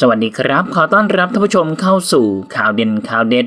สวัสดีครับ ขอต้อนรับท่านผู้ชมเข้าสู่ข่าวเด่นข่าวเด็ด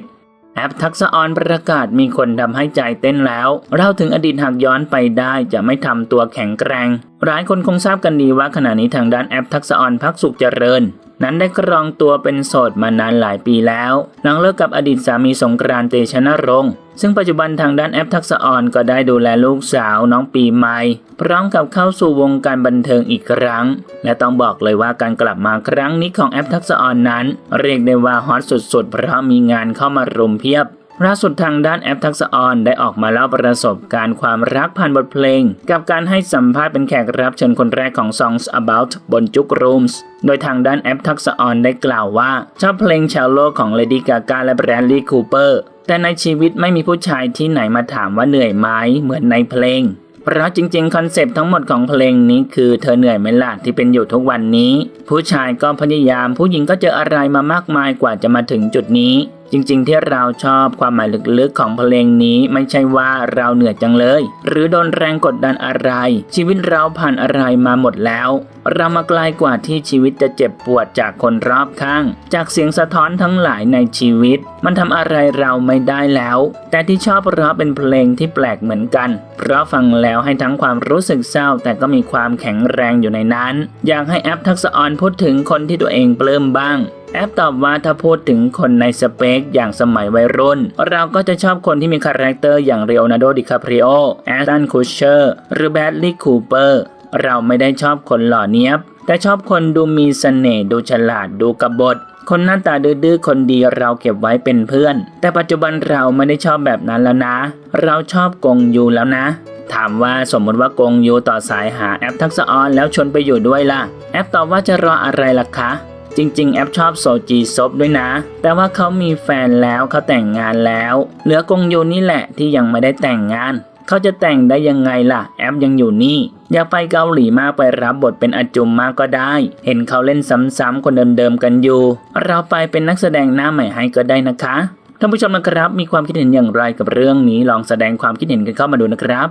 แอปทักษะออนประกาศมีคนทำให้ใจเต้นแล้ว เราถึงอดีตหากย้อนไปได้จะไม่ทำตัวแข็งแกร่งหลายคนคงทราบกันดีว่าขณะนี้ทางด้านแอปทักษะออนพักสุขเจริญ นั้นได้กรองตัวเป็นโสดมานานหลายปีแล้วหลังเลิกกับอดีตสามีสงกรานต์เตชะนรงค์ ซึ่งปัจจุบันทางด้านแอปทักษะออนก็ได้ดูแลลูกสาวน้องปีใหม่ พร้อมกับเข้าสู่วงการบันเทิงอีกครั้ง และต้องบอกเลยว่าการกลับมาครั้งนี้ของแอปทักษะออนนั้น เรียกได้ว่าฮอตสุดๆ เพราะมีงานเข้ามารุมเพียบล่าสุดทางด้านแอปทักษะออนได้ออกมาเล่าประสบการณ์ความรักผ่านบทเพลง กับการให้สัมภาษณ์เป็นแขกรับเชิญคนแรกของ Songs About บนจุก Rooms โดยทางด้านแอปทักษะออนได้กล่าวว่า ชอบเพลงชาวโลกของ Lady Gaga และ Bradley Cooper แต่ในชีวิตไม่มีผู้ชายที่ไหนมาถามว่าเหนื่อยไหมเหมือนในเพลง เพราะจริงๆ คอนเซปต์ทั้งหมดของเพลงนี้คือเธอเหนื่อยไหมล่ะที่เป็นอยู่ทุกวันนี้ ผู้ชายก็พยายาม ผู้หญิงก็เจออะไรมามากมายกว่าจะมาถึงจุดนี้ จริงๆ ที่เราชอบความหมายลึกๆของเพลงนี้ไม่ใช่ว่าเราเหนื่อยจังเลย หรือโดนแรงกดดันอะไร ชีวิตเราผ่านอะไรมาหมดแล้ว เรามาไกลกว่าที่ชีวิตจะเจ็บปวดจากคนรอบข้าง จากเสียงสะท้อนทั้งหลายในชีวิต มันทำอะไรเราไม่ได้แล้ว แต่ที่ชอบเพราะเป็นเพลงที่แปลกเหมือนกัน เพราะฟังแล้วให้ทั้งความรู้สึกเศร้า แต่ก็มีความแข็งแรงอยู่ในนั้น อยากให้แอปทักษะออนพูดถึงคนที่ตัวเองปลื้มบ้างแอปตอบว่าถ้าพูดถึงคนในสเปคอย่างสมัยวัยรุ่น เราก็จะชอบคนที่มีคาแรคเตอร์อย่างเรโอนาร์โด ดิคาปริโอ แอสตัน คูเชอร์ หรือแบดลีย์ คูเปอร์ เราไม่ได้ชอบคนหล่อเนี้ยบ แต่ชอบคนดูมีเสน่ห์ ดูฉลาด ดูกบฏ คนหน้าตาดื้อๆ คนดีเราเก็บไว้เป็นเพื่อน แต่ปัจจุบันเราไม่ได้ชอบแบบนั้นแล้วนะ เราชอบกงยูแล้วนะถามว่าสมมติว่ากงยูต่อสายหาแอปทักษะออนแล้วชวนไปอยู่ด้วยล่ะ แอปตอบว่าจะรออะไรล่ะคะ จริง ๆ แอปชอบโซจีซบด้วยนะ แต่ว่าเขามีแฟนแล้วเขาแต่งงานแล้ว เหลือกงยูนี่แหละที่ยังไม่ได้แต่งงาน เขาจะแต่งได้ยังไงล่ะ แอปยังอยู่นี่ อยากไปเกาหลีมากไปรับบทเป็นอาจุมมากก็ได้ เห็นเขาเล่นซ้ำๆคนเดิมๆกันอยู่ เราไปเป็นนักแสดงหน้าใหม่ให้ก็ได้นะคะท่านผู้ชมนะครับ มีความคิดเห็นอย่างไรกับเรื่องนี้ลองแสดงความคิดเห็นกันเข้ามาดูนะครับ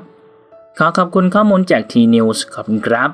ขอขอบคุณข้อมูลจาก T News ขอบคุณครับ